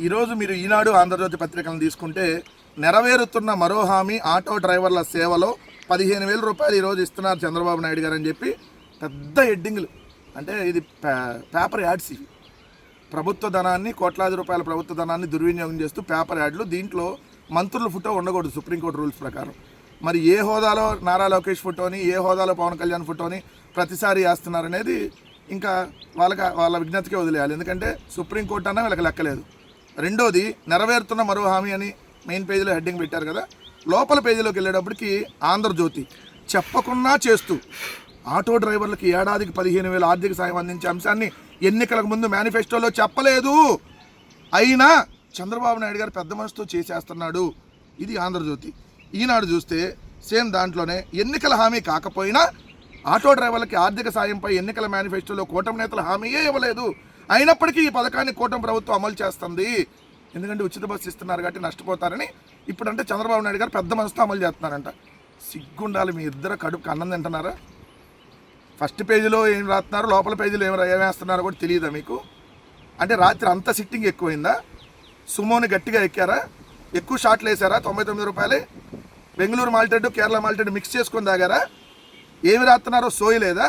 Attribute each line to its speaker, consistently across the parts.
Speaker 1: ఈరోజు మీరు ఈనాడు ఆంధ్రజ్యోతి పత్రికలను తీసుకుంటే నెరవేరుతున్న మరో హామీ ఆటో డ్రైవర్ల సేవలో పదిహేను వేల రూపాయలు ఈరోజు ఇస్తున్నారు చంద్రబాబు నాయుడు గారు అని చెప్పి పెద్ద హెడ్డింగ్లు. అంటే ఇది పే- పేపర్ యాడ్స్ ఇవి. ప్రభుత్వ ధనాన్ని కోట్లాది రూపాయల ప్రభుత్వ ధనాన్ని దుర్వినియోగం చేస్తూ పేపర్ యాడ్లు. దీంట్లో మంత్రుల ఫోటో ఉండకూడదు సుప్రీంకోర్టు రూల్స్ ప్రకారం. మరి ఏ హోదాలో నారా లోకేష్ ఫోటోని ఏ హోదాలో పవన్ కళ్యాణ్ ఫోటోని ప్రతిసారి వేస్తున్నారనేది ఇంకా వాళ్ళకి వాళ్ళ విజ్ఞతకే వదిలేయాలి. ఎందుకంటే సుప్రీంకోర్టు అన్నా వీళ్ళకి లెక్కలేదు. రెండోది నెరవేరుతున్న మరో హామీ అని మెయిన్ పేజీలో హెడ్డింగ్ పెట్టారు కదా. లోపల పేజీలోకి వెళ్ళేటప్పటికి ఆంధ్రజ్యోతి చెప్పకున్నా చేస్తూ ఆటో డ్రైవర్లకు ఏడాదికి పదిహేను వేల ఆర్థిక సాయం అందించే అంశాన్ని ఎన్నికలకు ముందు మేనిఫెస్టోలో చెప్పలేదు. అయినా చంద్రబాబు నాయుడు గారు పెద్ద మనసుతో చేసేస్తున్నాడు. ఇది ఆంధ్రజ్యోతి. ఈనాడు చూస్తే సేమ్ దాంట్లోనే ఎన్నికల హామీ కాకపోయినా ఆటో డ్రైవర్లకి ఆర్థిక సాయంపై ఎన్నికల మేనిఫెస్టోలో కూటమి నేతల హామీయే ఇవ్వలేదు. అయినప్పటికీ ఈ పథకాన్ని కూటమి ప్రభుత్వం అమలు చేస్తుంది. ఎందుకంటే ఉచిత బస్సు ఇస్తున్నారు కాబట్టి నష్టపోతారని ఇప్పుడంటే చంద్రబాబు నాయుడు గారు పెద్ద మనసుతో అమలు చేస్తున్నారంట. సిగ్గుండాలి మీ ఇద్దరు కడుపు అన్నం తింటున్నారా? ఫస్ట్ పేజీలో ఏం రాస్తున్నారు? లోపల పేజీలో ఏం ఏమేస్తున్నారో కూడా తెలియదా మీకు? అంటే రాత్రి అంత సిట్టింగ్ ఎక్కువైందా? సుమోని గట్టిగా ఎక్కారా? ఎక్కువ షాట్లు వేసారా? తొంభై తొమ్మిది రూపాయలే? Bengaluru malted Kerala malted mix చేసుకొని తాగారా? ఏమి రాస్తున్నారో సోయలేదా?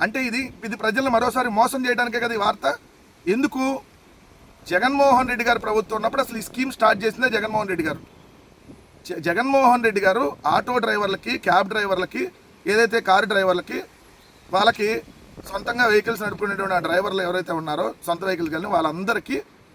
Speaker 1: అంటే ఇది ఇది ప్రజలను మరోసారి మోసం చేయడానికే కదా ఈ వార్త? ఎందుకు? జగన్మోహన్ రెడ్డి గారు ప్రభుత్వం ఉన్నప్పుడు అసలు ఈ స్కీమ్ స్టార్ట్ చేసిందే జగన్మోహన్ రెడ్డి గారు. జ- జగన్మోహన్ రెడ్డి గారు ఆటో డ్రైవర్లకి క్యాబ్ డ్రైవర్లకి ఏదైతే కారు డ్రైవర్లకి వాళ్ళకి సొంతంగా వెహికల్స్ నడుపుకునేటువంటి ఆ డ్రైవర్లు ఎవరైతే ఉన్నారో సొంత వెహికల్స్ కానీ వాళ్ళందరికీ